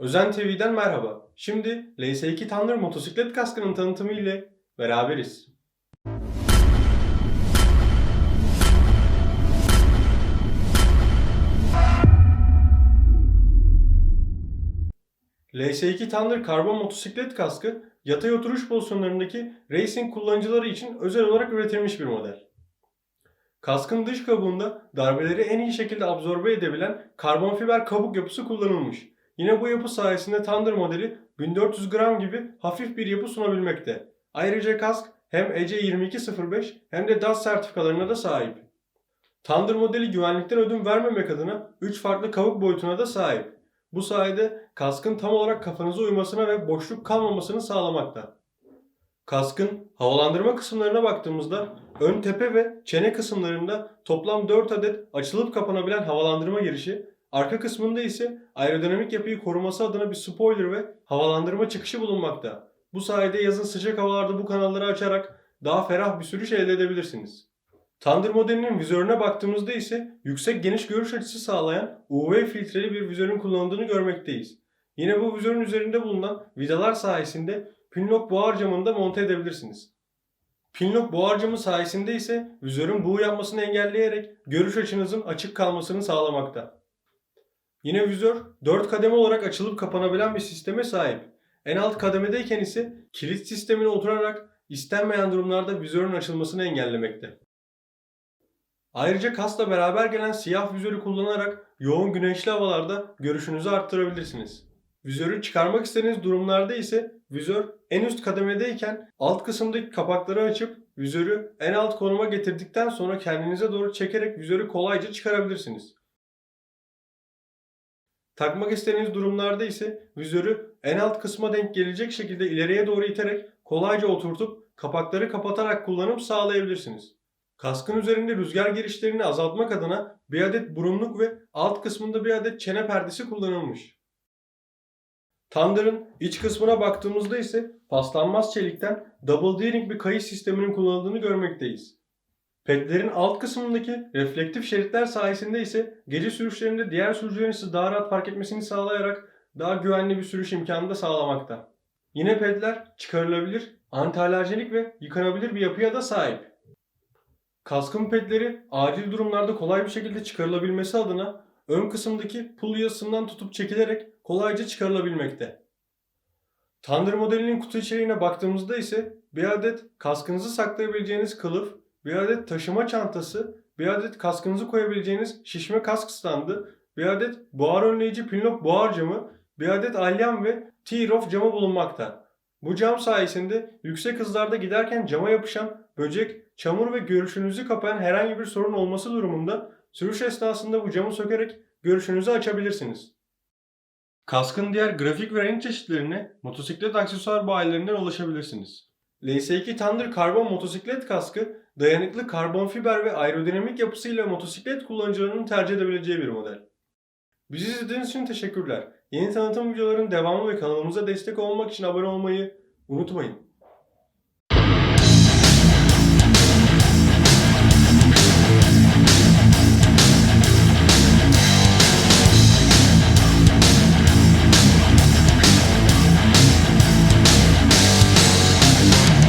Özen TV'den merhaba. Şimdi LS2 Thunder motosiklet kaskının tanıtımı ile beraberiz. LS2 Thunder karbon motosiklet kaskı yatay oturuş pozisyonlarındaki racing kullanıcıları için özel olarak üretilmiş bir model. Kaskın dış kabuğunda darbeleri en iyi şekilde absorbe edebilen karbon fiber kabuk yapısı kullanılmış. Yine bu yapı sayesinde Thunder modeli 1400 gram gibi hafif bir yapı sunabilmekte. Ayrıca kask hem E EC2205 hem de DAS sertifikalarına da sahip. Thunder modeli güvenlikten ödün vermemek adına 3 farklı kabuk boyutuna da sahip. Bu sayede kaskın tam olarak kafanıza uymasına ve boşluk kalmamasını sağlamakta. Kaskın havalandırma kısımlarına baktığımızda ön tepe ve çene kısımlarında toplam 4 adet açılıp kapanabilen havalandırma girişi, arka kısmında ise aerodinamik yapıyı koruması adına bir spoiler ve havalandırma çıkışı bulunmakta. Bu sayede yazın sıcak havalarda bu kanalları açarak daha ferah bir sürüş elde edebilirsiniz. Thunder modelinin vizörüne baktığımızda ise yüksek geniş görüş açısı sağlayan UV filtreli bir vizörün kullanıldığını görmekteyiz. Yine bu vizörün üzerinde bulunan vidalar sayesinde pinlock buhar camını da monte edebilirsiniz. Pinlock buhar camı sayesinde ise vizörün buğu yapmasını engelleyerek görüş açınızın açık kalmasını sağlamakta. Yine vizör 4 kademe olarak açılıp kapanabilen bir sisteme sahip. En alt kademedeyken ise kilit sistemine oturarak istenmeyen durumlarda vizörün açılmasını engellemekte. Ayrıca kasla beraber gelen siyah vizörü kullanarak yoğun güneşli havalarda görüşünüzü arttırabilirsiniz. Vizörü çıkarmak istediğiniz durumlarda ise vizör en üst kademedeyken alt kısımdaki kapakları açıp vizörü en alt konuma getirdikten sonra kendinize doğru çekerek vizörü kolayca çıkarabilirsiniz. Takmak istediğiniz durumlarda ise vizörü en alt kısma denk gelecek şekilde ileriye doğru iterek kolayca oturtup kapakları kapatarak kullanım sağlayabilirsiniz. Kaskın üzerinde rüzgar girişlerini azaltmak adına bir adet burunluk ve alt kısmında bir adet çene perdesi kullanılmış. Thunder'ın iç kısmına baktığımızda ise paslanmaz çelikten double D-ring bir kayış sisteminin kullanıldığını görmekteyiz. Pedlerin alt kısmındaki reflektif şeritler sayesinde ise gece sürüşlerinde diğer sürücülerin sizi daha rahat fark etmesini sağlayarak daha güvenli bir sürüş imkanı da sağlamakta. Yine pedler çıkarılabilir, antialerjenik ve yıkanabilir bir yapıya da sahip. Kaskın pedleri acil durumlarda kolay bir şekilde çıkarılabilmesi adına ön kısımdaki pul yasından tutup çekilerek kolayca çıkarılabilmekte. Thunder modelinin kutu içeriğine baktığımızda ise bir adet kaskınızı saklayabileceğiniz kılıf, bir adet taşıma çantası, bir adet kaskınızı koyabileceğiniz şişme kask standı, bir adet buhar önleyici pinlock buhar camı, bir adet alyan ve tear-off camı bulunmakta. Bu cam sayesinde yüksek hızlarda giderken cama yapışan böcek, çamur ve görüşünüzü kapayan herhangi bir sorun olması durumunda sürüş esnasında bu camı sökerek görüşünüzü açabilirsiniz. Kaskın diğer grafik ve renk çeşitlerine motosiklet aksesuar bayilerinden ulaşabilirsiniz. LS2 Thunder karbon motosiklet kaskı dayanıklı karbon fiber ve aerodinamik yapısıyla motosiklet kullanıcılarının tercih edebileceği bir model. Bizi izlediğiniz için teşekkürler. Yeni tanıtım videoların devamı ve kanalımıza destek olmak için abone olmayı unutmayın.